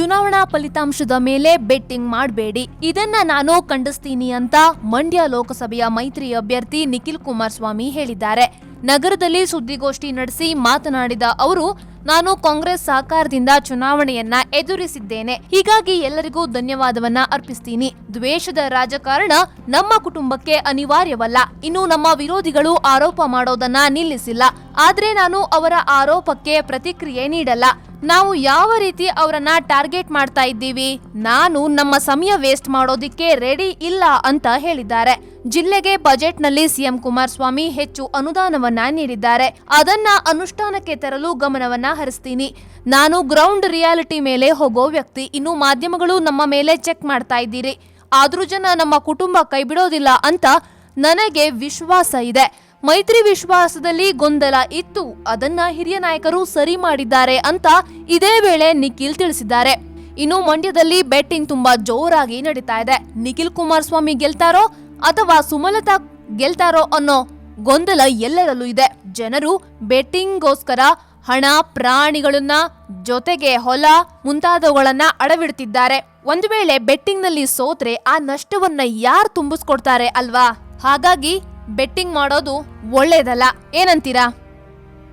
ಚುನಾವಣಾ ಫಲಿತಾಂಶದ ಮೇಲೆ ಬೆಟ್ಟಿಂಗ್ ಮಾಡಬೇಡಿ. ಇದನ್ನ ನಾನು ಖಂಡಿಸ್ತೀನಿ ಅಂತ ಮಂಡ್ಯ ಲೋಕಸಭೆಯ ಮೈತ್ರಿ ಅಭ್ಯರ್ಥಿ ನಿಖಿಲ್ ಕುಮಾರಸ್ವಾಮಿ ಹೇಳಿದ್ದಾರೆ. ನಗರದಲ್ಲಿ ಸುದ್ದಿಗೋಷ್ಠಿ ನಡೆಸಿ ಮಾತನಾಡಿದ ಅವರು, ನಾನು ಕಾಂಗ್ರೆಸ್ ಸಹಕಾರದಿಂದ ಚುನಾವಣೆಯನ್ನ ಎದುರಿಸಿದ್ದೇನೆ. ಹೀಗಾಗಿ ಎಲ್ಲರಿಗೂ ಧನ್ಯವಾದವನ್ನ ಅರ್ಪಿಸ್ತೀನಿ. ದ್ವೇಷದ ರಾಜಕಾರಣ ನಮ್ಮ ಕುಟುಂಬಕ್ಕೆ ಅನಿವಾರ್ಯವಲ್ಲ. ಇನ್ನು ನಮ್ಮ ವಿರೋಧಿಗಳು ಆರೋಪ ಮಾಡೋದನ್ನ ನಿಲ್ಲಿಸಿಲ್ಲ. ಆದ್ರೆ ನಾನು ಅವರ ಆರೋಪಕ್ಕೆ ಪ್ರತಿಕ್ರಿಯೆ ನೀಡಲ್ಲ. ನಾವು ಯಾವ ರೀತಿ ಅವರನ್ನ ಟಾರ್ಗೆಟ್ ಮಾಡ್ತಾ ಇದ್ದೀವಿ? ನಾನು ನಮ್ಮ ಸಮಯ ವೇಸ್ಟ್ ಮಾಡೋದಿಕ್ಕೆ ರೆಡಿ ಇಲ್ಲ ಅಂತ ಹೇಳಿದ್ದಾರೆ. ಜಿಲ್ಲೆಗೆ ಬಜೆಟ್ನಲ್ಲಿ ಸಿಎಂ ಕುಮಾರಸ್ವಾಮಿ ಹೆಚ್ಚು ಅನುದಾನವನ್ನ ನೀಡಿದ್ದಾರೆ. ಅದನ್ನ ಅನುಷ್ಠಾನಕ್ಕೆ ತರಲು ಗಮನವನ್ನ ಹರಿಸ್ತೀನಿ. ನಾನು ಗ್ರೌಂಡ್ ರಿಯಾಲಿಟಿ ಮೇಲೆ ಹೋಗೋ ವ್ಯಕ್ತಿ. ಇನ್ನು ಮಾಧ್ಯಮಗಳು ನಮ್ಮ ಮೇಲೆ ಚೆಕ್ ಮಾಡ್ತಾ ಇದ್ದೀರಿ. ಆದ್ರೂ ಜನ ನಮ್ಮ ಕುಟುಂಬ ಕೈ ಬಿಡೋದಿಲ್ಲ ಅಂತ ನನಗೆ ವಿಶ್ವಾಸ ಇದೆ. ಮೈತ್ರಿ ವಿಶ್ವಾಸದಲ್ಲಿ ಗೊಂದಲ ಇತ್ತು. ಅದನ್ನ ಹಿರಿಯ ನಾಯಕರು ಸರಿ ಮಾಡಿದ್ದಾರೆ ಅಂತ ಇದೇ ವೇಳೆ ನಿಖಿಲ್ ತಿಳಿಸಿದ್ದಾರೆ. ಇನ್ನು ಮಂಡ್ಯದಲ್ಲಿ ಬೆಟ್ಟಿಂಗ್ ತುಂಬಾ ಜೋರಾಗಿ ನಡೀತಾ ಇದೆ. ನಿಖಿಲ್ ಕುಮಾರಸ್ವಾಮಿ ಗೆಲ್ತಾರೋ? ಅಥವಾ ಸುಮಲತಾ ಗೆಲ್ತಾರೋ ಅನ್ನೋ ಗೊಂದಲ ಎಲ್ಲರಲ್ಲೂ ಇದೆ. ಜನರು ಬೆಟ್ಟಿಂಗ್ಗೋಸ್ಕರ ಹಣ, ಪ್ರಾಣಿಗಳನ್ನ ಜೊತೆಗೆ ಹೊಲ ಮುಂತಾದವುಗಳನ್ನ ಅಡವಿಡ್ತಿದ್ದಾರೆ. ಒಂದು ವೇಳೆ ಬೆಟ್ಟಿಂಗ್ನಲ್ಲಿ ಸೋತ್ರೆ ಆ ನಷ್ಟವನ್ನ ಯಾರು ತುಂಬಿಸ್ಕೊಡ್ತಾರೆ ಅಲ್ವಾ? ಹಾಗಾಗಿ ಬೆಟ್ಟಿಂಗ್ ಮಾಡೋದು ಒಳ್ಳೇದಲ್ಲ. ಏನಂತೀರಾ?